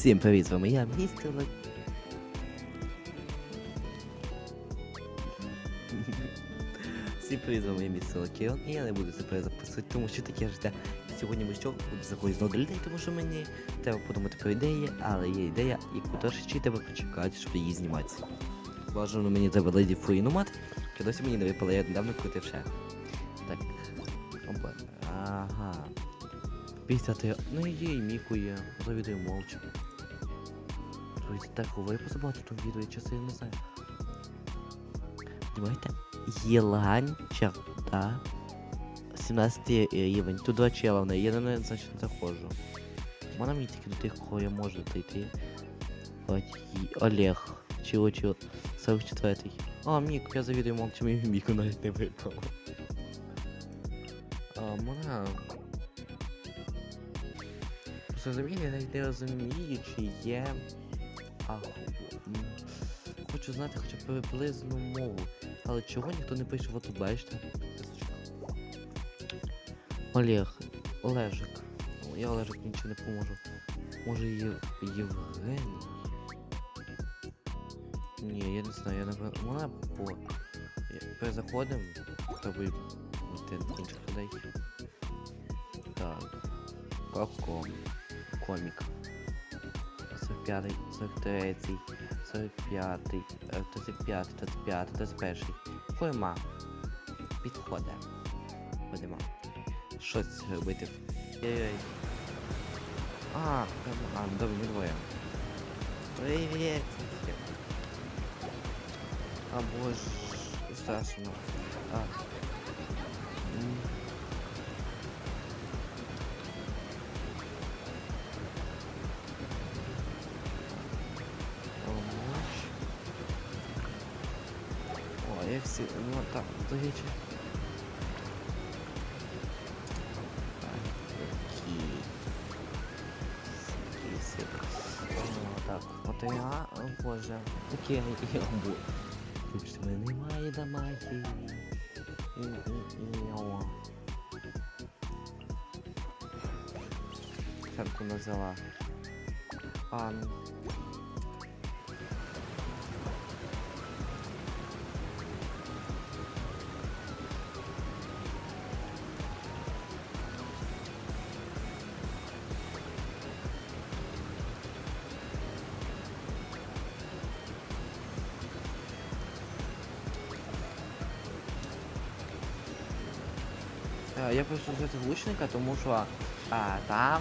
Всім привіт, з вами я, містер Лак... Всім привіт, з вами я, містер Лакіон, і я не буду це перезаписувати, тому що таке життя. Сьогодні ми що буду заходити знову до людей, тому що мені треба подумати про ідеї, але є ідея, яку трошечки треба почекати, щоб її знімати. Бажано мені треба леді фуїнумат, що досі мені не випало, я недавно крутив ще. Так. Опа. Ага. 50 Ну і є, і Міку є. Завідую молча. Ой, так ви позабагато там відео, часи я не знаю. Давайте. Єлань черта. 17 рівень. Тут два чела в неї. Я на неї, значить, не заходжу. Можна мені тільки до тих, кого я можу дойти. От, Олег. Чого, чого. 44-й. А, Мік, я завідую молча, мені Міку навіть не випало. А, можна... Просто я навіть не розумію, чи є. Хочу знати хоча б приблизну мову. Але чого ніхто не пише, от тут бачите? Олег, Олежик. Я Олежик нічого не поможу. Може Є... Євгеній? Ні, я не знаю, я напевно. Вона по. Перезаходимо, щоб йти до інших людей. Так. Каком. Комік. 45, 43, 45, 35, 35, 31. Форма. Підходить. Будемо. Щось робити. Ой-ой. А, а, добре, ми двоє. Привіт. А боже, страшно. А. Я всі... Ну так, до речі. Такі. Такі О, так, от я, о боже. Такі я бу. Вибачте, в мене немає дамаги. І, і, і, Я просто взяти влучника, тому що а, там